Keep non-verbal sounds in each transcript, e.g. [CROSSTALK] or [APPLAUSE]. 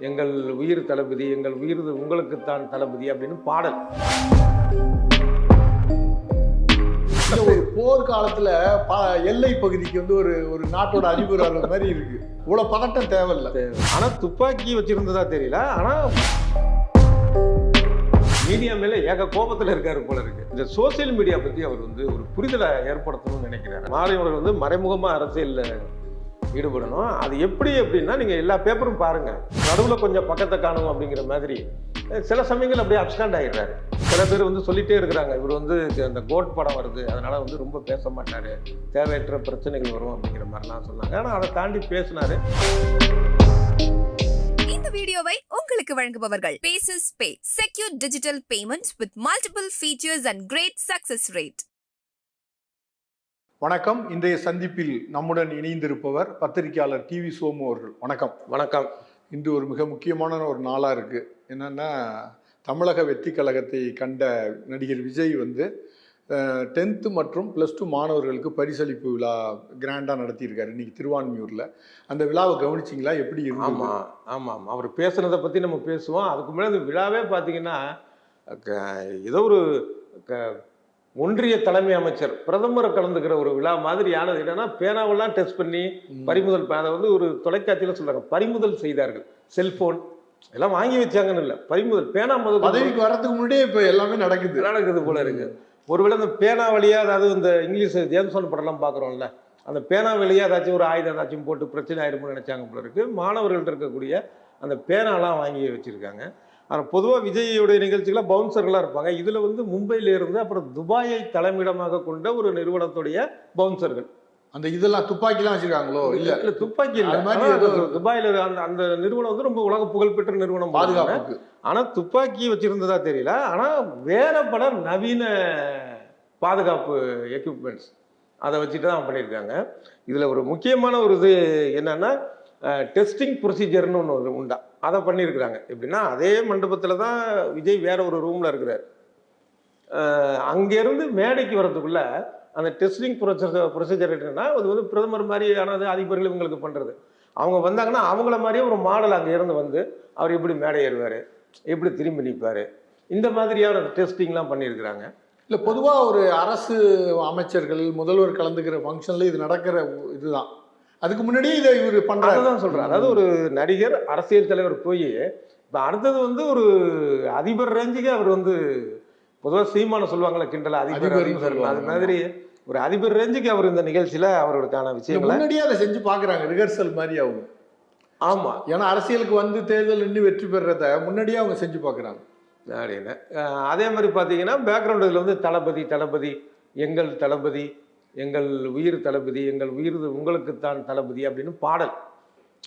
எங்கள் உயிர் தளபதி எங்கள் உயிர் உங்களுக்குத்தான் தளபதி அப்படின்னு பாடல். ஒரு போர் காலத்துல ப- எல்லை பகுதிக்கு வந்து ஒரு ஒரு நாட்டோட வர்ற மாதிரி இருக்கு. இவ்வளவு பதட்டம் தேவையில்ல. ஆனா துப்பாக்கி வச்சிருந்ததா தெரியல. ஆனா மீடியா மேல ஏக கோபத்துல இருக்காரு போல இருக்கு. இந்த சோசியல் மீடியா பத்தி அவர் வந்து ஒரு புரிதலை ஏற்படுத்தணும்னு நினைக்கிறாரு. மாறி அவர்கள் வந்து மறைமுகமா அரசியல்ல ஈடுபடணும். அது எப்படி அப்படின்னா நீங்கள் எல்லா பேப்பரும் பாருங்கள் நடுவில் கொஞ்சம் பக்கத்தை காணும் அப்படிங்கிற மாதிரி. சில சமயங்கள் அப்படியே அப்ஸ்காண்ட் ஆகிடுறாரு சில பேர் வந்து சொல்லிட்டே இருக்கிறாங்க. இவர் வந்து அந்த கோட் படம் வருது. அதனால் வந்து ரொம்ப பேச மாட்டார். தேவையற்ற பிரச்சனைகள் வரும் அப்படிங்கிற மாதிரிலாம் சொன்னாங்க. ஆனால் அதை தாண்டி பேசினாரு. இந்த வீடியோவை உங்களுக்கு வழங்குபவர்கள் Paces pay secure digital payments with multiple features and great success rate வணக்கம். இன்றைய சந்திப்பில் நம்முடன் இணைந்திருப்பவர் பத்திரிகையாளர் டிவி சோமு அவர்கள். வணக்கம். வணக்கம். இன்று ஒரு மிக முக்கியமான ஒரு நாளா இருக்கு. என்னன்னா தமிழக வெற்றி கழகத்தை கண்ட நடிகர் விஜய் வந்து டென்த்து மற்றும் ப்ளஸ் டூ மாணவர்களுக்கு பரிசளிப்பு விழா கிராண்டாக நடத்தியிருக்காரு. இன்னைக்கு திருவான்மியூரில். அந்த விழாவை கவனிச்சிங்களா? எப்படி ஆமா இருந்தது? ஆமா ஆமா அவர் பேசுனதை பத்தி நம்ம பேசுவோம். அதுக்கு முன்னாடி இந்த விழாவே பாத்தீங்கன்னா க- ஏதோ ஒரு ஒன்றிய தலைமை அமைச்சர் பிரதமர் கலந்துக்கிற ஒரு விழா மாதிரியானது என்னன்னா பேனாவெல்லாம் டெஸ்ட் பண்ணி. பறிமுதல் அதை வந்து ஒரு தொலைக்காட்சியில சொல்றாங்க. பறிமுதல் செய்தார்கள். செல்போன் எல்லாம் வாங்கி வச்சாங்கன்னு இல்லை. பறிமுதல் பேனா முதல் பதவிக்கு வர்றதுக்கு முன்னாடியே இப்போ எல்லாமே நடக்குது. நடக்குது போல இருக்கு. ஒருவேளை இந்த பேனா வழியா அதாவது இந்த இங்கிலீஷ் ஜேம்சன் படம்லாம் பார்க்குறோம்ல அந்த பேனா வழியா ஏதாச்சும் ஒரு ஆயுதம் ஏதாச்சும் போட்டு பிரச்சனை ஆயிரும்னு நினைச்சாங்க போல இருக்கு. மாணவர்கள்ட்ட இருக்கக்கூடிய அந்த பேனாலாம் வாங்கி வச்சிருக்காங்க. ஆனால் பொதுவாக விஜயோடைய நிகழ்ச்சிகளை பவுன்சர்களாக இருப்பாங்க. இதில் வந்து மும்பையில இருந்து அப்புறம் துபாயை தலைமையிடமாக கொண்ட ஒரு நிறுவனத்துடைய பவுன்சர்கள் அந்த இதெல்லாம் துப்பாக்கிலாம் வச்சிருக்காங்களோ? இல்ல. இல்ல துப்பாக்கி இல்லை. துபாயில அந்த அந்த நிறுவனம் வந்து ரொம்ப உலக புகழ்பெற்ற நிறுவனம் பாதுகாப்பு பாதுகாப்புக்கு. ஆனா துப்பாக்கி வச்சிருந்ததா தெரியல. ஆனா வேற பல நவீன பாதுகாப்பு எக்யூப்மெண்ட்ஸ் அதை வச்சுட்டு தான் பண்ணியிருக்காங்க. இதுல ஒரு முக்கியமான ஒரு இது என்னன்னா டெஸ்டிங் ப்ரொசீஜர்னு ஒன்று உண்டா. அதை பண்ணியிருக்கிறாங்க. எப்படின்னா அதே மண்டபத்தில் தான் விஜய் வேற ஒரு ரூமில் இருக்கிறார். அங்கேருந்து மேடைக்கு வர்றதுக்குள்ள அந்த டெஸ்டிங் ப்ரொசீஜர் ப்ரொசீஜர் என்னன்னா அது வந்து பிரதமர் மாதிரியானது அதிபர்கள் இவங்களுக்கு பண்ணுறது அவங்க வந்தாங்கன்னா அவங்கள மாதிரியே ஒரு மாடல் அங்கே இருந்து வந்து அவர் எப்படி மேடை ஏறுவார் எப்படி திரும்பி நிற்பார் இந்த மாதிரியான டெஸ்டிங்லாம் பண்ணியிருக்கிறாங்க. இல்லை பொதுவாக ஒரு அரசு அமைச்சர்கள் முதல்வர் கலந்துக்கிற ஃபங்க்ஷனில் இது நடக்கிற இதுதான். அதுக்கு முன்னாடியே இதை இவர் பண்றாரு. அதுதான் சொல்கிறேன் அதாவது ஒரு நடிகர் அரசியல் தலைவர் போய் இப்போ அடுத்தது வந்து ஒரு அதிபர் ரேஞ்சுக்கு அவர் வந்து பொதுவாக சீமான சொல்லுவாங்கல்ல கிண்டல அதிபர் அதிபர் அது. மாதிரி ஒரு அதிபர் ரேஞ்சுக்கு அவர் இந்த நிகழ்ச்சியில் அவர்களுக்கான இல்ல, விஷயங்களை முன்னாடியே அதை செஞ்சு பாக்குறாங்க. ரிஹர்சல் மாதிரி அவங்க. ஆமாம் ஏன்னா அரசியலுக்கு வந்து தேர்தல் நின்று வெற்றி பெறத முன்னாடியே அவங்க செஞ்சு பாக்குறாங்க. அப்படின்னு. அதே மாதிரி பார்த்தீங்கன்னா பேக்ரவுண்ட் இதில் வந்து தளபதி தளபதி எங்கள் தளபதி எங்கள் உயிர் தளபதி எங்கள் உயிர் உங்களுக்குத்தான் தளபதி அப்படின்னு பாடல்.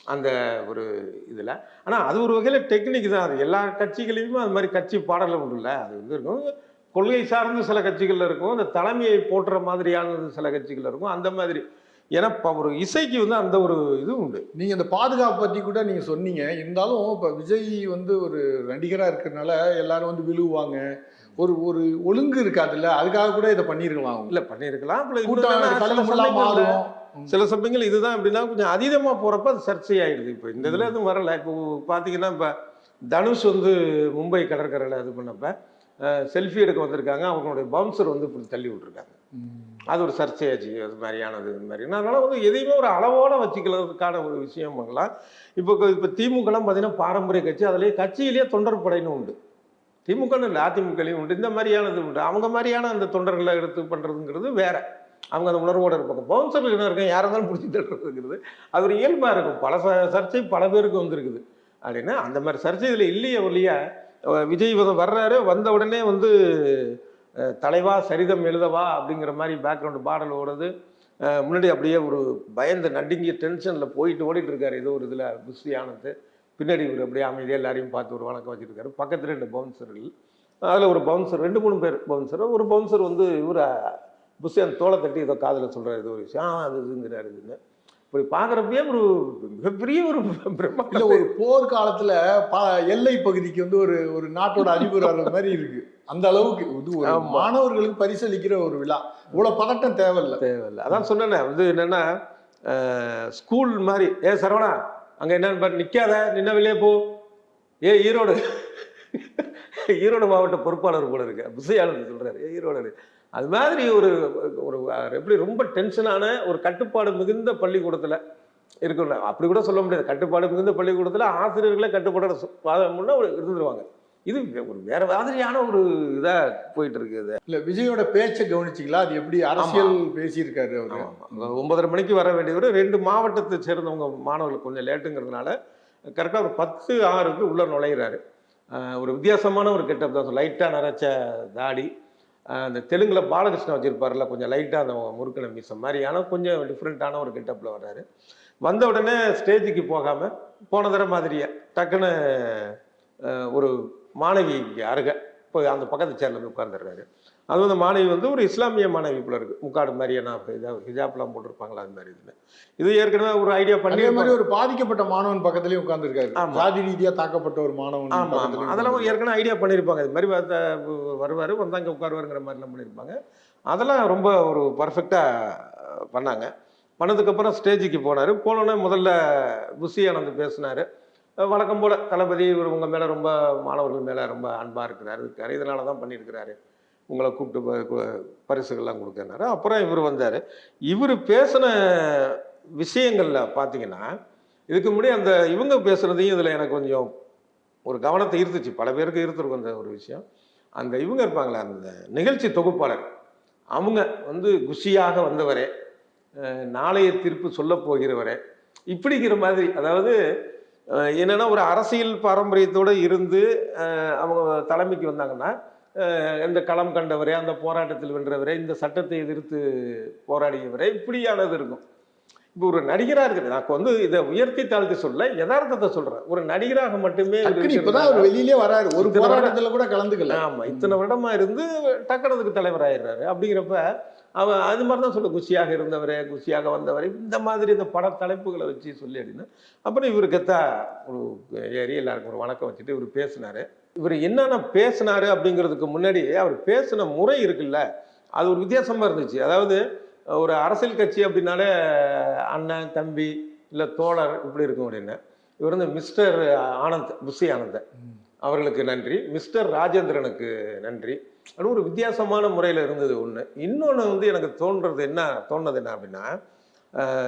அந்த ஒரு இதில். ஆனால் அது ஒரு வகையில் டெக்னிக் தான். அது எல்லா கட்சிகளையுமே அது மாதிரி கட்சி பாடல்கள் உண்டுல்ல அது வந்து இருக்கும். கொள்கை சார்ந்து சில கட்சிகளில் இருக்கும். அந்த தலைமையை போற்ற மாதிரியானது சில கட்சிகள் இருக்கும். அந்த மாதிரி. ஏன்னா இப்போ ஒரு இசைக்கு வந்து அந்த ஒரு இது உண்டு. நீங்க இந்த பாதுகாப்பு பத்தி கூட நீங்க சொன்னீங்க. இருந்தாலும் இப்ப விஜய் வந்து ஒரு நடிகரா இருக்கிறதுனால எல்லாரும் வந்து விழுவாங்க. ஒரு ஒரு ஒழுங்கு இருக்காதுல்ல? அதுக்காக கூட இதை பண்ணிருக்கலாம். அவங்க இல்லை பண்ணியிருக்கலாம் சில சமயங்கள் இதுதான் அப்படின்னா கொஞ்சம் அதிகமாக போகிறப்ப அது சர்ச்சையாயிடுது. இப்போ இந்த இதில் எதுவும் வரல. இப்போ பார்த்தீங்கன்னா இப்போ தனுஷ் வந்து மும்பை கடற்கரையில் இது பண்ணப்ப செல்ஃபி எடுக்க வந்திருக்காங்க. அவங்களுடைய பவுன்சர் வந்து இப்படி தள்ளி விட்டுருக்காங்க. அது ஒரு சர்ச்சையாச்சு. அது மாதிரியானது இது மாதிரி. அதனால வந்து எதையுமே ஒரு அளவோட வச்சுக்கிறதுக்கான ஒரு விஷயம் பண்ணலாம். இப்போ இப்போ திமுகலாம் பார்த்தீங்கன்னா பாரம்பரிய கட்சி. அதுலேயே கட்சியிலேயே தொண்டர் படைன்னு உண்டு. திமுகன்னு இல்லை அதிமுகலையும் உண்டு. இந்த மாதிரியானது உண்டு. அவங்க மாதிரியான அந்த தொண்டர்களை எடுத்து பண்ணுறதுங்கிறது வேற. அவங்க அந்த உணர்வோடு இருப்பாங்க. பவுன்சர்கள் என்ன இருக்கும் யாரை தான் பிடிச்சி தட்டுறதுங்கிறது அது ஒரு இயல்பாக இருக்கும். பல ச- சர்ச்சை பல பேருக்கு வந்திருக்குது. அப்படின்னா அந்த மாதிரி சர்ச்சை இதில் இல்லையே ஒழிய விஜய் வர்றாரு. வந்த உடனே வந்து தலைவா சரிதம் எழுதவா அப்படிங்கிற மாதிரி பேக்ரவுண்டு பாடல் ஓடுறது முன்னாடி அப்படியே ஒரு பயந்து நடுங்கிய டென்ஷனில் போயிட்டு ஓடிட்டு இருக்காரு. ஏதோ ஒரு இதில் புஸ்தியானது. பின்னாடி இவர் அப்படியே அமைதியாக எல்லாரையும் பார்த்து ஒரு வணக்கம் வச்சிருக்காரு பக்கத்துல ரெண்டு பவுன்சர்கள் அதில் ஒரு பவுன்சர் ரெண்டு மூணு பேர் பவுன்சர் ஒரு பவுன்சர் வந்து இவர் புஸ்தியான் தோலை தட்டி ஏதோ காதில் சொல்கிறார் ஏதோ ஒரு விஷயம். அது இதுங்கிறாரு இதுன்னு. இப்படி பார்க்குறப்பயே ஒரு மிகப்பெரிய ஒரு இல்ல பிரம்மாண்ட ஒரு போர் காலத்துல ப- எல்லை பகுதிக்கு வந்து ஒரு ஒரு நாட்டோட அதிபர் வர்ற மாதிரி இருக்கு. அந்த அளவுக்கு இது ஒரு. மாணவர்களுக்கு பரிசளிக்கிற ஒரு விழா. இவ்வளவு பதட்டம் தேவையில்ல. தேவையில்லை. அதான் சொன்னேனே வந்து என்னன்னா ஸ்கூல் மாதிரி. ஏ சரவணா அங்கே என்னன்னு பாரு நிற்காத நின்ன வெளியே போ. ஏ ஈரோடு. ஈரோடு மாவட்ட பொறுப்பாளர் கூட இருக்கு. புசையாளர் சொல்கிறார் ஏ ஈரோடு அது மாதிரி ஒரு ஒரு எப்படி ரொம்ப டென்ஷனான ஒரு கட்டுப்பாடு மிகுந்த பள்ளிக்கூடத்தில் இருக்குல்ல அப்படி கூட சொல்ல முடியாது. கட்டுப்பாடு மிகுந்த பள்ளிக்கூடத்தில் ஆசிரியர்களே கட்டுப்பாடு இருந்துருவாங்க. இது ஒரு வேற மாதிரியான ஒரு இதாக போயிட்டு இருக்கு இது இல்ல விஜயோட பேச்சை கவனிச்சிங்களா? அது எப்படி அரசியல் பேசியிருக்காரு அவரு. ஒன்பதரை மணிக்கு வர வேண்டியவர் ரெண்டு மாவட்டத்தை சேர்ந்தவங்க மாணவர்கள் கொஞ்சம் லேட்டுங்கிறதுனால கரெக்டாக ஒரு பத்து ஆறுக்கு உள்ளே நுழையிறாரு. ஒரு வித்தியாசமான ஒரு கெட்டப் தான். லைட்டாக நரைச்ச தாடி அந்த தெலுங்கில் பாலகிருஷ்ணன் வச்சிருப்பார்ல கொஞ்சம் லைட்டாக அந்த முறுக்கின மீசம் மாதிரியான கொஞ்சம் டிஃப்ரெண்ட்டான ஒரு கெட்டப்பில் வர்றாரு. வந்த உடனே ஸ்டேஜுக்கு போகாமல் போன தடவை மாதிரியே டக்குன்னு ஒரு மாணவி இங்கே அருக. போய் அந்த பக்கத்து சேர்ல போய் உட்காந்துடுறாரு அது வந்து மாணவி வந்து ஒரு இஸ்லாமிய மாணவி போல இருக்கு. முக்காடு மாதிரியான இதாக ஹிஜாப்லாம் போட்டிருப்பாங்களா? அது மாதிரி இதுல. இது ஏற்கனவே ஒரு ஐடியா பண்ணி அதே மாதிரி ஒரு பாதிக்கப்பட்ட மாணவன் பக்கத்துலயும் உட்கார்ந்துருக்காரு. ஆமா. ஜாதி ரீதியா தாக்கப்பட்ட ஒரு மாணவன் ஆமா ஆமா. பக்கத்துலயும் அதெல்லாம். ஏற்கனவே ஐடியா பண்ணியிருப்பாங்க. இது மாதிரி வருவார் வந்து அங்கே உட்காருவாருங்கிற மாதிரிலாம் பண்ணியிருப்பாங்க. அதெல்லாம் ரொம்ப ஒரு பர்ஃபெக்டாக பண்ணாங்க. பண்ணதுக்கப்புறம் ஸ்டேஜுக்கு போனார். போனோடனே முதல்ல புஷி ஆனந்த் பேசினார். வழக்கம் போல் தளபதி இவர் உங்கள் மேலே ரொம்ப மாணவர்கள் மேலே ரொம்ப அன்பாக இருக்கிறாரு இருக்கார். இதனால தான் பண்ணியிருக்கிறாரு. உங்களை கூப்பிட்டு பரிசுகள்லாம் கொடுக்கறாரு அப்புறம் இவர் வந்தார். இவர் பேசின விஷயங்களில் பார்த்தீங்கன்னா இதுக்கு முன்னாடி அந்த இவங்க பேசுனதையும் இதில் எனக்கு கொஞ்சம் ஒரு கவனத்தை ஈர்த்துச்சு. பல பேருக்கு ஈர்த்துருக்கும் அந்த ஒரு விஷயம். அந்த இவங்க இருப்பாங்களே அந்த நிகழ்ச்சி தொகுப்பாளர். அவங்க வந்து குஷியாக வந்தவரே. நாளைய தீர்ப்பு சொல்ல போகிறவரே. இப்படிங்கிற மாதிரி அதாவது என்னன்னா ஒரு அரசியல் பாரம்பரியத்தோடு இருந்து அவங்க தலைமைக்கு வந்தாங்கன்னா இந்த களம் கண்டவரே அந்த போராட்டத்தில் வென்றவரே இந்த சட்டத்தை எதிர்த்து போராடியவரே இப்படியானது இருக்கும். இப்போ ஒரு நடிகரா இருக்குது நான் வந்து இதை உயர்த்தி தாழ்த்தி சொல்ல யதார்த்தத்தை சொல்றேன். ஒரு நடிகராக மட்டுமே இப்பதான் அவர் வெளியிலே வராரு. ஒரு போராட்டத்துல கூட கலந்துக்கல. ஆமா இத்தனை வருடமா இருந்து டக்கனதுக்கு தலைவர் ஆயிடுறாரு. அப்படிங்கிறப்ப அவன் அது மாதிரி தான் சொல்ல குஷியாக இருந்தவரே குஷியாக வந்தவரே இந்த மாதிரி இந்த பட தலைப்புகளை வச்சு சொல்லி அப்படின்னு. அப்புறம் இவரு கத்தா ஒரு ஏறி எல்லாருக்கும் ஒரு வணக்கம் வச்சுட்டு இவர் பேசினாரு. இவர் என்னென்ன பேசினாரு அப்படிங்கிறதுக்கு முன்னாடி அவர் பேசின முறை இருக்குல்ல அது ஒரு வித்தியாசமா இருந்துச்சு. அதாவது ஒரு அரசியல் கட்சி அப்படின்னாலே அண்ணன் தம்பி இல்லை தோழர் இப்படி இருக்கும் அப்படின்னு. இவர் வந்து மிஸ்டர் ஆனந்த் புஷி ஆனந்த். அவர்களுக்கு நன்றி. மிஸ்டர் ராஜேந்திரனுக்கு நன்றி. அது ஒரு வித்தியாசமான முறையில் இருந்தது ஒன்று இன்னொன்று வந்து எனக்கு தோன்றது என்ன தோணுது என்ன அப்படின்னா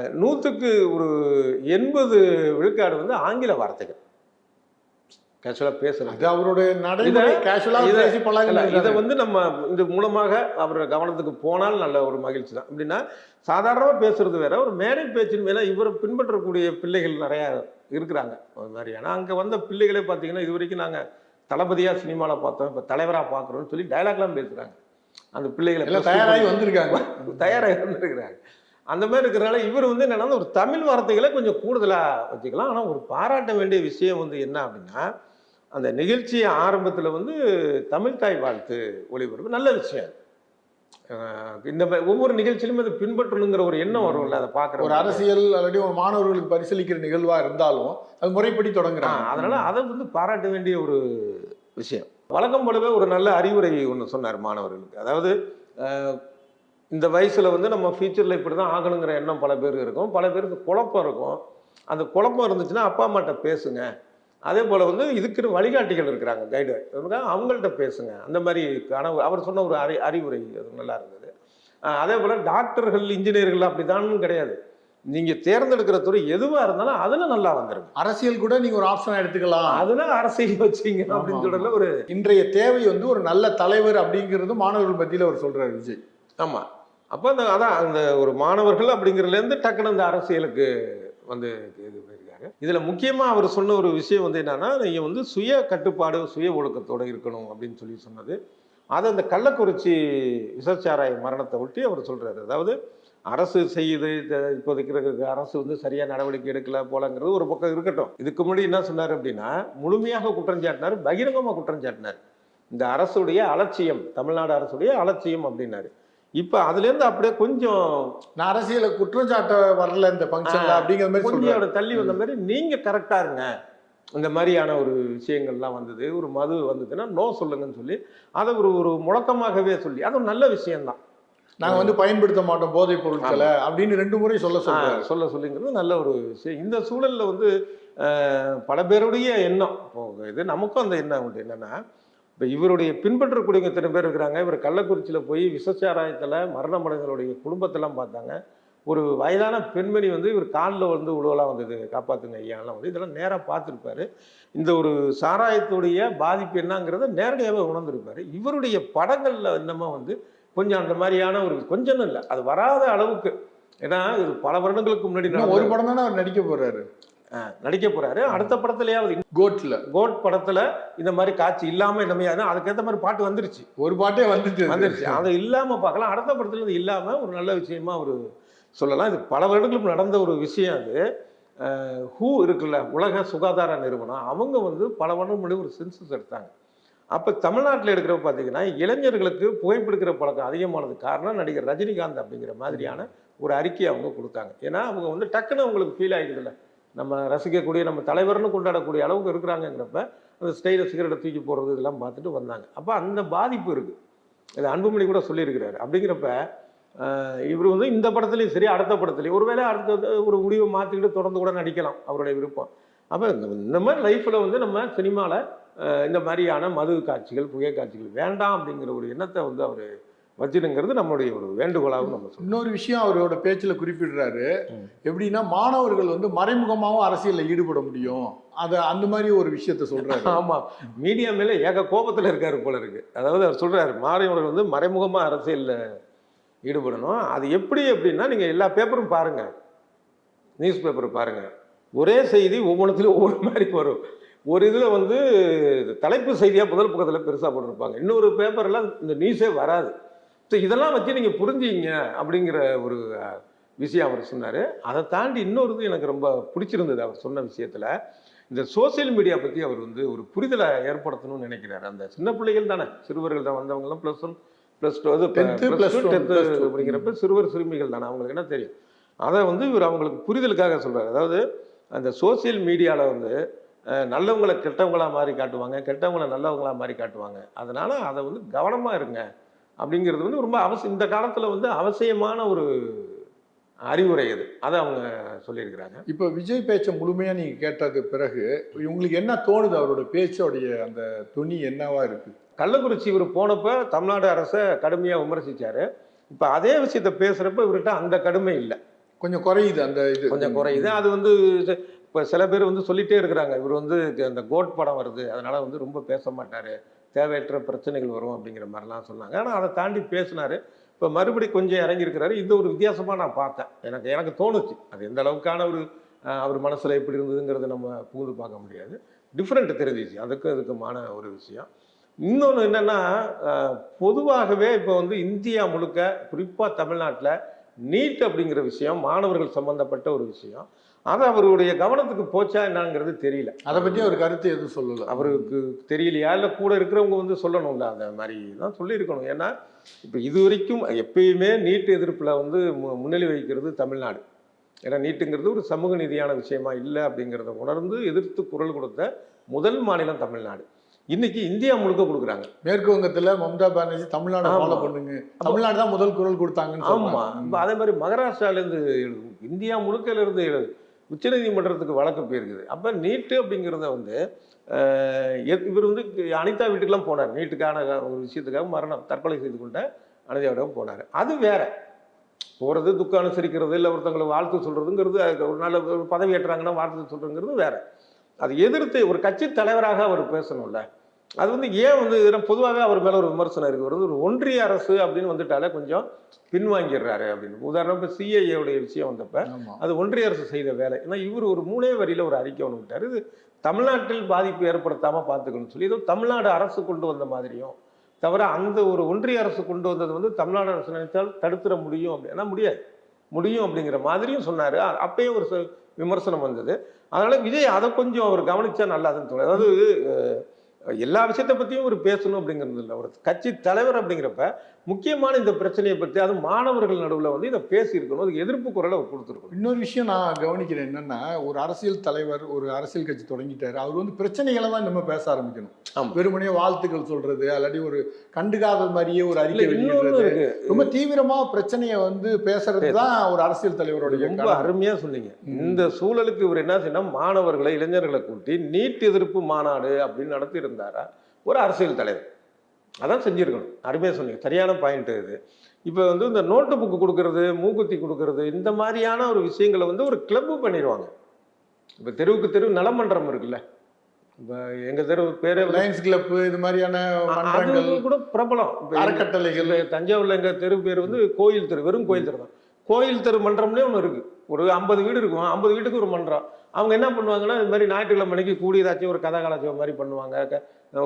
நூற்றுக்கு ஒரு எண்பது விழுக்காடு வந்து ஆங்கில வார்த்தைகள். கேஷுவலாக பேசுறது. அது அவருடைய நடைமுறை இத- கேஷுவலா இத- பேசி பழகி இல்ல, இதை வந்து நம்ம இந்த மூலமாக அவர் கவனத்துக்கு போனால் நல்ல ஒரு மகிழ்ச்சி தான். அப்படின்னா சாதாரணமாக பேசுறது வேற ஒரு மேடை பேச்சின் மேலே இவரை பின்பற்றக்கூடிய பிள்ளைகள் நிறையா இருக்கிறாங்க. அது மாதிரியான அங்கே வந்த பிள்ளைகளே பார்த்தீங்கன்னா இது வரைக்கும் நாங்கள் தளபதியாக சினிமாவில் பார்த்தோம் இப்போ தலைவராக பார்க்குறோம்னு சொல்லி டைலாக்லாம் பேசுகிறாங்க அந்த பிள்ளைகளை எல்லாம் தயாராகி வந்திருக்காங்க. தயாராகி வந்திருக்கிறாங்க. அந்த மாதிரி இருக்கிறனால இவர் வந்து என்னன்னா ஒரு தமிழ் வார்த்தைகளை கொஞ்சம் கூடுதலாக வச்சுக்கலாம். ஆனால் ஒரு பாராட்ட வேண்டிய விஷயம் வந்து என்ன அப்படின்னா அந்த நிகழ்ச்சி ஆரம்பத்தில் வந்து தமிழ் தாய் வாழ்த்து ஒளிபரப்பு நல்ல விஷயம். இந்த ஒவ்வொரு நிகழ்ச்சியிலும் அதை பின்பற்றணுங்கிற ஒரு எண்ணம் வரும்ல அதை பார்க்குற ஒரு அரசியல் அல்லது ஒரு மாணவர்களுக்கு பரிசீலிக்கிற நிகழ்வா இருந்தாலும் அது முறைப்படி தொடங்குறாங்க. அதனால அதை வந்து பாராட்ட வேண்டிய ஒரு விஷயம். வழக்கம் போலவே ஒரு நல்ல அறிவுரை ஒன்று சொன்னார் மாணவர்களுக்கு. அதாவது இந்த வயசில் வந்து நம்ம ஃபியூச்சரில் இப்படி தான் ஆகணுங்கிற எண்ணம் பல பேருக்கு இருக்கும். பல பேருக்கு குழப்பம் இருக்கும். அந்த குழப்பம் இருந்துச்சுன்னா அப்பா அம்மாட்ட பேசுங்க. அதே போல் வந்து இதுக்குன்னு வழிகாட்டிகள் இருக்கிறாங்க கைடு அவங்கள்ட்ட பேசுங்க. அந்த மாதிரி கனவு அவர் சொன்ன ஒரு அறி அறிவுரை அது நல்லா இருந்தது. அதே போல் டாக்டர்கள் இன்ஜினியர்கள் அப்படிதான்னு கிடையாது. நீங்கள் தேர்ந்தெடுக்கிற துறை எதுவாக இருந்தாலும் அதில் நல்லா வந்துருங்க அரசியல் கூட நீங்க ஒரு ஆப்ஷனா எடுத்துக்கலாம். அதுல அரசியல் வச்சீங்க அப்படின்னு சொல்றதுல ஒரு இன்றைய தேவை வந்து ஒரு நல்ல தலைவர் அப்படிங்கிறது மாணவர்கள் மத்தியில அவர் சொல்றாரு விஜய். ஆமா. அப்ப அந்த அதான் அந்த ஒரு மாணவர்கள் அப்படிங்கிறதுல இருந்து டக்குனு அந்த அரசியலுக்கு வந்து இது போயிருக்காங்க இதுல முக்கியமா அவர் சொன்ன ஒரு விஷயம் வந்து என்னன்னா நீங்க வந்து சுய கட்டுப்பாடு சுய ஒழுக்கத்தோட இருக்கணும் அப்படின்னு சொல்லி சொன்னது. அதை அந்த கள்ளக்குறிச்சி விசச்சாராய மரணத்தை ஒட்டி அவர் சொல்றாரு. அதாவது அரசு செய்யுது இப்போதைக்கு இருக்கிற அரசு வந்து சரியா நடவடிக்கை எடுக்கல போலங்கிறது ஒரு பக்கம் இருக்கட்டும். இதுக்கு முன்னாடி என்ன சொன்னார் அப்படின்னா முழுமையாக குற்றம் சாட்டினார் பகிரங்கமாக குற்றம் சாட்டினார். இந்த அரசுடைய அலட்சியம் தமிழ்நாடு அரசுடைய அலட்சியம் அப்படின்னாரு. இப்போ அதுலேருந்து அப்படியே கொஞ்சம் நான் அரசியல குற்றம் சாட்ட வரல இந்த ஃபங்க்ஷன்ல அப்படிங்கிற மாதிரி கொஞ்சம் தள்ளி வந்த மாதிரி நீங்க கரெக்டா இருங்க. இந்த மாதிரியான ஒரு விஷயங்கள்லாம் வந்தது ஒரு மது வந்ததுன்னா நோ சொல்லுங்கன்னு சொல்லி அதை ஒரு ஒரு முழக்கமாகவே சொல்லி அது ஒரு நல்ல விஷயம்தான். நாங்க வந்து பயன்படுத்த மாட்டோம் போதைப் பொருட்களை அப்படின்னு ரெண்டு முறை சொல்ல ஆ, சொல்ல சொல்லுங்கிறது நல்ல ஒரு விஷயம். இந்த சூழல்ல வந்து பல பேருடைய எண்ணம். இது நமக்கும் அந்த எண்ணம் உண்டு. என்னன்னா இப்போ இவருடைய பின்பற்றக்கூடியவங்க இத்தனை பேர் இருக்கிறாங்க. இவர் கள்ளக்குறிச்சியில் போய் விசச்சாராயத்தில் மரணமடைந்தவருடைய குடும்பத்தெல்லாம் பார்த்தாங்க. ஒரு வயதான பெண்மணி வந்து இவர் காலில் வந்து உழவெல்லாம் வந்தது காப்பாற்றுங்க ஐயாலாம் வந்து. இதெல்லாம் நேராக பார்த்துருப்பாரு. இந்த ஒரு சாராயத்துடைய பாதிப்பு என்னங்கிறத நேரடியாகவே உணர்ந்திருப்பாரு. இவருடைய படங்களில் என்னமோ வந்து கொஞ்சம் அந்த மாதிரியான ஒரு கொஞ்சம் இல்லை. அது வராத அளவுக்கு. ஏன்னா இது பல வருடங்களுக்கு முன்னாடி ஒரு படம் தானே அவர் நடிக்க போறாரு. நடிக்க போறாரு. அடுத்த படத்துலயாவது கோட்ல. கோட் படத்துல இந்த மாதிரி காட்சி இல்லாம என்னமே அதுக்கேற்ற மாதிரி பாட்டு வந்துருச்சு. ஒரு பாட்டே வந்துட்டு வந்துருச்சு. அதை இல்லாம பார்க்கலாம். அடுத்த படத்துல இது இல்லாம ஒரு நல்ல விஷயமா ஒரு சொல்லலாம். இது பல வருடங்களுக்கு நடந்த ஒரு விஷயம் அது. ஹூ இருக்குல்ல உலக சுகாதார நிறுவனம். அவங்க வந்து பல வருடம் முன்னாடி ஒரு சென்சஸ் எடுத்தாங்க. அப்போ தமிழ்நாட்டில் எடுக்கிறப்ப பார்த்தீங்கன்னா இளைஞர்களுக்கு புகைப்பிடிக்கிற பழக்கம் அதிகமானது காரணம் நடிகர் ரஜினிகாந்த் அப்படிங்கிற மாதிரியான ஒரு அறிக்கையை அவங்க கொடுத்தாங்க. ஏன்னா அவங்க வந்து டக்குன்னு அவங்களுக்கு ஃபீல் ஆகிடுதுல்ல நம்ம ரசிக்கக்கூடிய நம்ம தலைவர்னு கொண்டாடக்கூடிய அளவுக்கு இருக்கிறாங்கங்கிறப்ப அந்த ஸ்டைல சிகரெட்டை தூக்கி போடுறது இதெல்லாம் பார்த்துட்டு வந்தாங்க. அப்போ அந்த பாதிப்பு இருக்குது இது அன்புமணி கூட சொல்லியிருக்கிறாரு. அப்படிங்கிறப்ப இவர் வந்து இந்த படத்துலையும் சரி அடுத்த படத்துலையும். ஒருவேளை அடுத்த ஒரு முடிவை மாற்றிக்கிட்டு தொடர்ந்து கூட நடிக்கலாம் அவருடைய விருப்பம். அப்போ இந்த மாதிரி லைஃப்பில் வந்து நம்ம சினிமாவில் இந்த மாதிரியான மது காட்சிகள் புகை காட்சிகள் வேண்டாம் அப்படிங்கிற ஒரு எண்ணத்தை வந்து அவர் வச்சிருங்கிறது நம்மளுடைய ஒரு வேண்டுகோளாகவும் நம்ம இன்னொரு விஷயம் அவரோட பேச்சுல குறிப்பிடுறாரு. எப்படின்னா மாணவர்கள் வந்து மறைமுகமாகவும் அரசியல்ல ஈடுபட முடியும். அத அந்த மாதிரி ஒரு விஷயத்த சொல்றாரு. [LAUGHS] ஆமாம் மீடியா மேலே ஏக கோபத்தில் இருக்காரு போல இருக்கு. அதாவது அவர் சொல்றாரு மாறியவர்கள் வந்து மறைமுகமாக அரசியலில் ஈடுபடணும். அது எப்படி அப்படின்னா நீங்கள் எல்லா பேப்பரும் பாருங்க. நியூஸ் பேப்பர் பாருங்க. ஒரே செய்தி ஒவ்வொன்றுத்துலையும் ஒவ்வொரு மாதிரி வரும். ஒரு இதில் வந்து தலைப்பு செய்தியாக முதல் பக்கத்தில் பெருசாக போட்டிருப்பாங்க. இன்னொரு பேப்பர்லாம் இந்த நியூஸே வராது. ஸோ இதெல்லாம் வச்சு நீங்கள் புரிஞ்சுங்க அப்படிங்கிற ஒரு விஷயம் அவர் சொன்னார். அதை தாண்டி இன்னொரு இது எனக்கு ரொம்ப பிடிச்சிருந்தது அவர் சொன்ன விஷயத்தில் இந்த சோஷியல் மீடியா பற்றி அவர் வந்து ஒரு புரிதலை ஏற்படுத்தணும்னு நினைக்கிறார். அந்த சின்ன பிள்ளைகள் தானே சிறுவர்கள் தான் வந்தவங்கலாம் ப்ளஸ் ஒன் ப்ளஸ் டூ அது ப்ளஸ் டூ டென்த்து. அப்படிங்கிறப்ப சிறுவர் சிறுமிகள் தானே அவங்களுக்கு என்ன தெரியும்? அதை வந்து இவர் அவங்களுக்கு புரிதலுக்காக சொல்றாரு. அதாவது அந்த சோஷியல் மீடியாவில் வந்து நல்லவங்களை கெட்டவங்களா மாறி காட்டுவாங்க கெட்டவங்களை நல்லவங்களா மாறி காட்டுவாங்க. அதனால அதை வந்து கவனமாக இருங்க அப்படிங்கிறது வந்து ரொம்ப அவசியம் இந்த காலத்தில் வந்து அவசியமான ஒரு அறிவுரை அது அதை அவங்க சொல்லியிருக்கிறாங்க. இப்ப விஜய் பேச்சை முழுமையா நீங்க கேட்டது பிறகு உங்களுக்கு என்ன தோணுது? அவரோட பேச்சோடைய அந்த துணி என்னவா இருக்கு? கள்ளக்குறிச்சி இவர் போனப்ப தமிழ்நாடு அரசை கடுமையாக விமர்சிச்சாரு. இப்போ அதே விஷயத்த பேசுகிறப்ப இவர்கிட்ட அந்த கடுமை இல்லை. கொஞ்சம் குறையுது அந்த இது. கொஞ்சம் குறையுது. அது வந்து இப்போ சில பேர் வந்து சொல்லிகிட்டே இருக்கிறாங்க. இவர் வந்து அந்த கோட் படம் வருது. அதனால் வந்து ரொம்ப பேச மாட்டார். தேவையற்ற பிரச்சனைகள் வரும் அப்படிங்கிற மாதிரிலாம் சொன்னாங்க. ஆனால் அதை தாண்டி பேசினாரு. இப்போ மறுபடி கொஞ்சம் இறங்கியிருக்கிறாரு. இது ஒரு வித்தியாசமாக நான் பார்த்தேன். எனக்கு எனக்கு தோணுச்சு. அது எந்த அளவுக்கான ஒரு அவர் மனசில் எப்படி இருந்ததுங்கிறத நம்ம புகுந்து பார்க்க முடியாது. டிஃப்ரெண்ட் தெரிஞ்சிச்சு. அதுக்கும் இதுக்குமான ஒரு விஷயம். இன்னொன்று என்னென்னா பொதுவாகவே இப்போ வந்து இந்தியா முழுக்க குறிப்பாக தமிழ்நாட்டில் நீட் அப்படிங்கிற விஷயம் மாணவர்கள் சம்மந்தப்பட்ட ஒரு விஷயம். அது அவருடைய கவனத்துக்கு போச்சா என்னங்கிறது தெரியல. அதை பத்தி அவர் கருத்து எதுவும் சொல்லல. அவருக்கு தெரியலையா? இல்லை கூட இருக்கிறவங்க வந்து சொல்லணும்ல அந்த மாதிரி தான் சொல்லியிருக்கணும். ஏன்னா இப்போ இது வரைக்கும் எப்பயுமே நீட் எதிர்ப்பில் வந்து முன்னிலை வைக்கிறது தமிழ்நாடு. ஏன்னா நீட்டுங்கிறது ஒரு சமூக நீதியான விஷயமா இல்லை அப்படிங்கிறத உணர்ந்து எதிர்த்து குரல் கொடுத்த முதல் மாநிலம் தமிழ்நாடு. இன்னைக்கு இந்தியா முழுக்க கொடுக்குறாங்க. மேற்கு வங்கத்துல மம்தா பானர்ஜி தமிழ்நாடு. ஃபாலோ பண்ணுங்க. தமிழ்நாடு தான் முதல் குரல் கொடுத்தாங்கன்னு ஆமா. சொல்றாங்க. இப்போ அதே மாதிரி மகாராஷ்டிராலேருந்து இந்தியா முழுக்கையில இருந்து உச்சநீதிமன்றத்துக்கு வழக்கு போயிருக்குது. அப்போ நீட்டு அப்படிங்கிறத வந்து இவர் வந்து அனிதா வீட்டுக்கெல்லாம் போனார். நீட்டுக்கான ஒரு விஷயத்துக்காக மரணம் தற்கொலை செய்து கொண்ட அனிதாவிடம் போனார். அது வேற. போகிறது துக்கம் அனுசரிக்கிறது இல்லை ஒருத்தங்களை வாழ்த்து சொல்கிறதுங்கிறது ஒரு நல்ல ஒரு பதவி ஏற்றுறாங்கன்னா வாழ்த்து சொல்கிறதுங்கிறது வேற. அது எதிர்த்து ஒரு கட்சி தலைவராக அவர் பேசணும்ல. அது வந்து ஏன் வந்து இதெல்லாம் பொதுவாக அவர் மேலே ஒரு விமர்சனம் இருக்கு. வருது ஒரு ஒன்றிய அரசு அப்படின்னு வந்துட்டாலே கொஞ்சம் பின்வாங்கிடுறாரு அப்படின்னு. உதாரணம் இப்போ சிஐஏவுடைய விஷயம் வந்தப்ப அது ஒன்றிய அரசு செய்த வேலை. ஏன்னா இவர் ஒரு மூணே வரியில ஒரு அறிக்கை ஒன்று விட்டார். இது தமிழ்நாட்டில் பாதிப்பு ஏற்படுத்தாம பார்த்துக்கணும்னு சொல்லி ஏதோ தமிழ்நாடு அரசு கொண்டு வந்த மாதிரியும் தவிர அந்த ஒரு ஒன்றிய அரசு கொண்டு வந்தது வந்து தமிழ்நாடு அரசு நினைத்தால் தடுத்துட முடியும் அப்படின்னா முடியாது. முடியும் அப்படிங்கிற மாதிரியும் சொன்னார். அப்பயும் ஒரு ச- விமர்சனம் வந்தது. அதனால விஜய் அதை கொஞ்சம் அவர் கவனிச்சா நல்லாதுன்னு தோணுது. அதாவது எல்லா விஷயத்தை பற்றியும் ஒரு பேசணும் அப்படிங்கிறது இல்லை ஒரு கட்சி தலைவர் அப்படிங்கிறப்ப முக்கியமான இந்த பிரச்சனையை பற்றி அது மாணவர்கள் நடுவில் வந்து இதை பேசியிருக்கணும். அதுக்கு எதிர்ப்பு குரலை கொடுத்துருக்கணும். இன்னொரு விஷயம் நான் கவனிக்கிறேன் என்னன்னா ஒரு அரசியல் தலைவர் ஒரு அரசியல் கட்சி தொடங்கிட்டாரு. அவர் வந்து பிரச்சனைகளை தான் நம்ம பேச ஆரம்பிக்கணும். வெறுமனே வாழ்த்துக்கள் சொல்றது அல்லாட்டி ஒரு கண்டுகாத மாதிரியே ஒரு அறிக்கை வெளியிடுறது. ரொம்ப தீவிரமா பிரச்சனையை வந்து பேசுறது தான் ஒரு அரசியல் தலைவருடைய ரொம்ப கடமை. அருமையா சொன்னீங்க. இந்த சூழலுக்கு இவர் என்ன செய்யணும்? மாணவர்களை இளைஞர்களை கூட்டி நீட் எதிர்ப்பு மாநாடு அப்படின்னு நடத்தி இருந்தாரா ஒரு அரசியல் தலைவர். அதான் செஞ்சிருக்கணும். அருமையா சொன்னீங்க. சரியான பாயிண்ட் இது. இப்போ வந்து இந்த நோட்டு புக்கு கொடுக்கறது மூக்குத்தி கொடுக்கறது இந்த மாதிரியான ஒரு விஷயங்களை வந்து ஒரு கிளப்பு பண்ணிடுவாங்க இப்போ தெருவுக்கு தெரு நலமன்றம் இருக்குல்ல. இப்போ எங்க தெரு பேரே லயன்ஸ் கிளப் இது மாதிரியான மன்றங்கள் கூட பிரபலம். அறக்கட்டளைகள். தஞ்சாவூர்ல எங்க தெரு பேர் வந்து கோயில் தெரு வெறும் கோயில் தெரு தான். கோயில் தெரு மன்றம்னே ஒன்று இருக்கு. ஒரு ஐம்பது வீடு இருக்கும். ஐம்பது வீட்டுக்கு ஒரு மன்றம். அவங்க என்ன பண்ணுவாங்கன்னா இது மாதிரி ஞாயிற்றுக்கிழமை கூடி ஏதாச்சும் ஒரு கதை கலாச்சாரம் மாதிரி பண்ணுவாங்க.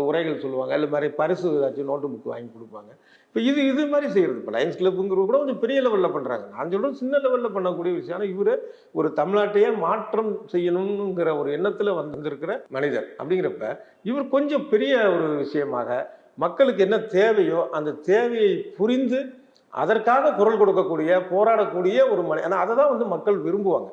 உரைகள் சொல்லுவாங்க. இல்லை மாதிரி பரிசு ஏதாச்சும் நோட்டு புக் வாங்கி கொடுப்பாங்க. இப்போ இது இது மாதிரி செய்கிறது இப்போ லயன்ஸ் கிளப்புங்கிறது கூட கொஞ்சம் பெரிய லெவலில் பண்ணுறாங்க நான் சொல்கிறேன் சின்ன லெவலில் பண்ணக்கூடிய விஷயம். ஆனால் இவர் ஒரு தமிழ்நாட்டையே மாற்றம் செய்யணுங்கிற ஒரு எண்ணத்தில் வந்திருக்கிற மனிதர். அப்படிங்கிறப்ப இவர் கொஞ்சம் பெரிய ஒரு விஷயமாக மக்களுக்கு என்ன தேவையோ அந்த தேவையை புரிந்து அதற்காக குரல் கொடுக்கக்கூடிய போராடக்கூடிய ஒரு மனி ஏன்னா அதை தான் வந்து மக்கள் விரும்புவாங்க.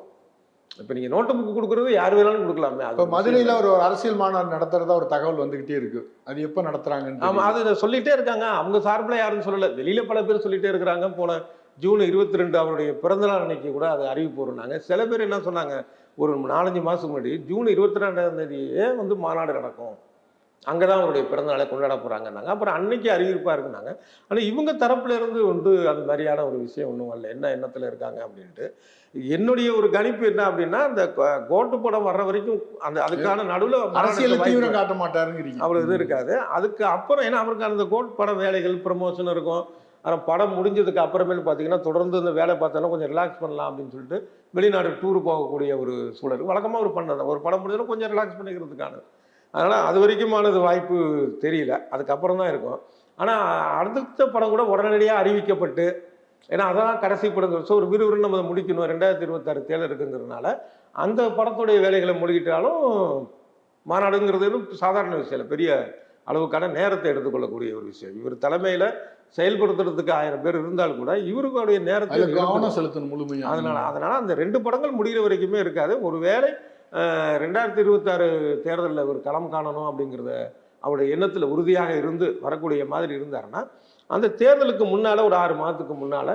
இப்போ நீங்கள் நோட்டு புக்கு கொடுக்குறது யார் வேணாலும் கொடுக்கலாமே. அது இப்ப ஒரு மதுரையில ஒரு அரசியல் மாநாடு நடத்துறதா ஒரு தகவல் வந்துகிட்டே இருக்கு. அது எப்ப நடத்துறாங்கன்னு ஆமா தெரியல. அது சொல்லிட்டே இருக்காங்க. அவங்க சார்பில் யாரும் சொல்லல. வெளியில பல பேர் சொல்லிட்டே இருக்கிறாங்க. போன ஜூன் இருபத்தி ரெண்டு அவருடைய பிறந்தநாள் அன்னைக்கு கூட அது அறிவிப்பு வரும்னாங்க சில பேர் என்ன சொன்னாங்க? ஒரு நாலஞ்சு மாசம் முன்னாடி ஜூன் இருபத்தி ரெண்டாம் தேதியே வந்து மாநாடு நடக்கும். அங்கே தான் அவருடைய பிறந்தநாளை கொண்டாட போகிறாங்கன்னாங்க அப்புறம் அன்னைக்கு அறிவிப்பாக இருக்குனாங்க ஆனால் இவங்க தரப்புல இருந்து வந்து அது மாதிரியான ஒரு விஷயம் ஒன்றும் வரல. என்ன எண்ணத்தில் இருக்காங்க அப்படின்ட்டு. என்னுடைய ஒரு கணிப்பு என்ன அப்படின்னா அந்த கோட்டு படம் வர்ற வரைக்கும் அந்த அதுக்கான நடுவில் அரசியல் தீவிரம் காட்ட மாட்டாருங்கிறீங்க. அவ்வளோ இது இருக்காது. அதுக்கு அப்புறம் ஏன்னா அவருக்கு அந்த கோட் பட வேலைகள் ப்ரமோஷன் இருக்கும். ஆனால் படம் முடிஞ்சதுக்கு அப்புறமேல் பார்த்தீங்கன்னா தொடர்ந்து இந்த வேலை பார்த்தோன்னா கொஞ்சம் ரிலாக்ஸ் பண்ணலாம் அப்படின்னு சொல்லிட்டு வெளிநாடு டூர் போகக்கூடிய ஒரு சூழல். வழக்கமாக ஒரு பண்ணது ஒரு படம் முடிஞ்சதுன்னா கொஞ்சம் ரிலாக்ஸ் பண்ணிக்கிறதுக்கானது. அதனால் அது வரைக்குமானது வாய்ப்பு தெரியல. அதுக்கப்புறம் தான் இருக்கும். ஆனால் அடுத்த படம் கூட உடனடியாக அறிவிக்கப்பட்டு ஏன்னா அதான் கடைசி படம் ஸோ ஒரு விறுவிறு நம்ம முடிக்கணும். ரெண்டாயிரத்தி இருபத்தாறு தேர்தல் இருக்குங்கிறதுனால அந்த படத்துடைய வேலைகளை முடிக்கிட்டாலும் மாநாடுங்கிறது சாதாரண விஷயம் இல்லை. பெரிய அளவுக்கான நேரத்தை எடுத்துக்கொள்ளக்கூடிய ஒரு விஷயம். இவர் தலைமையில் செயல்படுத்துறதுக்கு ஆயிரம் பேர் இருந்தால் கூட இவருடைய நேரத்தை கவனம் செலுத்தணும் முழுமையா. அதனால அதனால அந்த ரெண்டு படங்கள் முடிகிற வரைக்குமே இருக்காது. ஒருவேளை அஹ், ரெண்டாயிரத்தி இருபத்தாறு தேர்தலில் ஒரு களம் காணணும் அப்படிங்கிறத அவருடைய எண்ணத்தில் உறுதியாக இருந்து வரக்கூடிய மாதிரி இருந்தாருன்னா அந்த தேர்தலுக்கு முன்னால் ஒரு ஆறு மாதத்துக்கு முன்னால்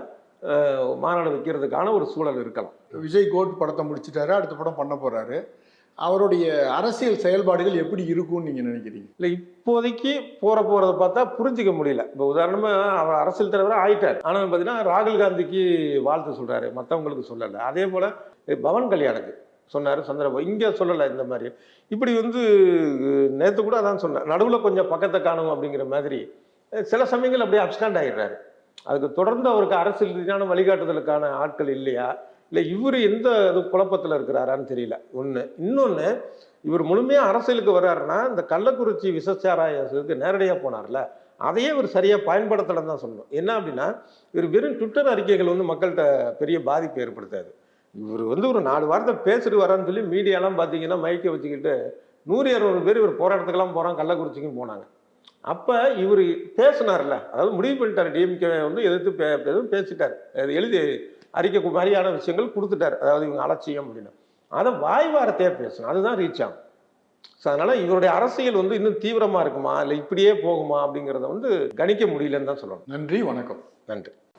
மாநாடு வைக்கிறதுக்கான ஒரு சூழல் இருக்கலாம். விஜய் கோட் படத்தை முடிச்சிட்டாரு அடுத்த படம் பண்ண போறாரு. அவருடைய அரசியல் செயல்பாடுகள் எப்படி இருக்கும்னு நீங்க நினைக்கிறீங்க? இல்லை இப்போதைக்கு போற போறத பார்த்தா புரிஞ்சிக்க முடியல. இப்போ உதாரணமா அவர் அரசியல் தலைவராக ஆயிட்டார். ஆனால் பார்த்தீங்கன்னா ராகுல் காந்திக்கு வாழ்த்து சொல்றாரு மற்றவங்களுக்கு சொல்லலை. அதே போல பவன் கல்யாணுக்கு. சொன்னார் சந்திரபாபு. இங்கே சொல்லலை இந்த மாதிரி. இப்படி வந்து நேற்று கூட அதான் சொன்னேன். நடுவில் கொஞ்சம் பக்கத்தை காணும் அப்படிங்கிற மாதிரி. சில சமயங்கள் அப்படியே அப்ஸ்காண்ட் ஆயிடுறாரு. அதுக்கு தொடர்ந்து அவருக்கு அரசியல் ரீதியான வழிகாட்டுதலுக்கான ஆட்கள் இல்லையா? இல்லை இவர் எந்த இது குழப்பத்தில் இருக்கிறாரான்னு தெரியல. ஒன்று இன்னொன்று இவர் முழுமையாக அரசியலுக்கு வர்றாருன்னா இந்த கள்ளக்குறிச்சி விசச்சாராயத்துக்கு நேரடியாக போனார்ல. அதையே இவர் சரியாக பயன்படுத்தலன்னு தான் சொல்லணும். என்ன அப்படின்னா இவர் வெறும் ட்விட்டர் அறிக்கைகள் வந்து மக்கள்கிட்ட பெரிய பாதிப்பு ஏற்படுத்தாது. இவர் வந்து ஒரு நாலு வாரத்தை பேசிட்டு வரான்னு சொல்லி மீடியாலாம் பார்த்தீங்கன்னா மைக்கை வச்சுக்கிட்டு நூறு இரநூறு பேர் இவர் போராட்டத்துக்கெல்லாம் போகிறான் கள்ளக்குறிச்சிக்கும் போனாங்க. அப்போ இவர் பேசினார்ல அதாவது முடிவு பண்ணிட்டார் டிஎம்கே வந்து எதிர்த்து பே எதுவும் பேசிட்டார். எழுதி அறிக்கை மாதிரியான விஷயங்கள் கொடுத்துட்டார். அதாவது இவங்க அலட்சியம் அப்படின்னு. அதை வாய் வார்த்தையாக பேசணும் அதுதான் ரீச் ஆகும். ஸோ அதனால் இவருடைய அரசியல் வந்து இன்னும் தீவிரமாக இருக்குமா இல்லை இப்படியே போகுமா அப்படிங்கிறத வந்து கணிக்க முடியலன்னு தான் சொல்லணும். நன்றி வணக்கம். நன்றி.